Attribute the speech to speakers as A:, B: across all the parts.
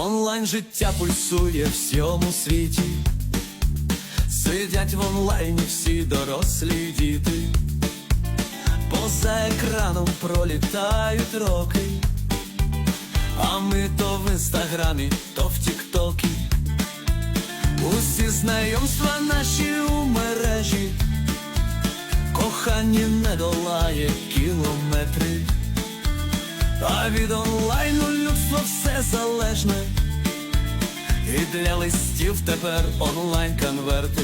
A: Онлайн життя пульсує в всьому світі. Сидять в онлайні всі дорослі діти. Поза екраном пролітають роки. А ми то в інстаграмі, то в тіктокі. Усі знайомства наші у мережі. Кохання не долає кілометри. А від онлайну людство все залежне. І для листів тепер онлайн конверти.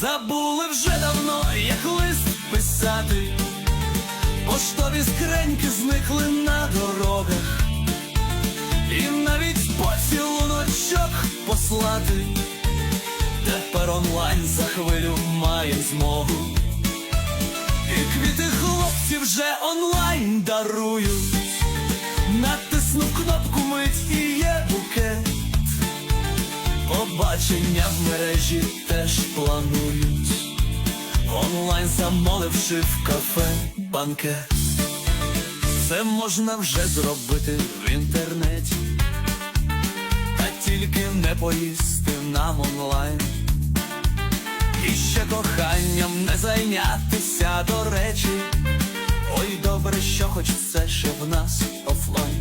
A: Забули вже давно, як лист писати. Поштові скреньки зникли на дорогах. І навіть поцілуночок послати. Тепер онлайн за хвилю має змогу. І квіти хлопці вже онлайн дарують. Побачення в мережі теж планують. Онлайн замовивши в кафе банкет. Це можна вже зробити в інтернеті. Та тільки не поїсти нам онлайн. І ще коханням не зайнятися до речі. Ой, добре, що хоч це ще в нас офлайн.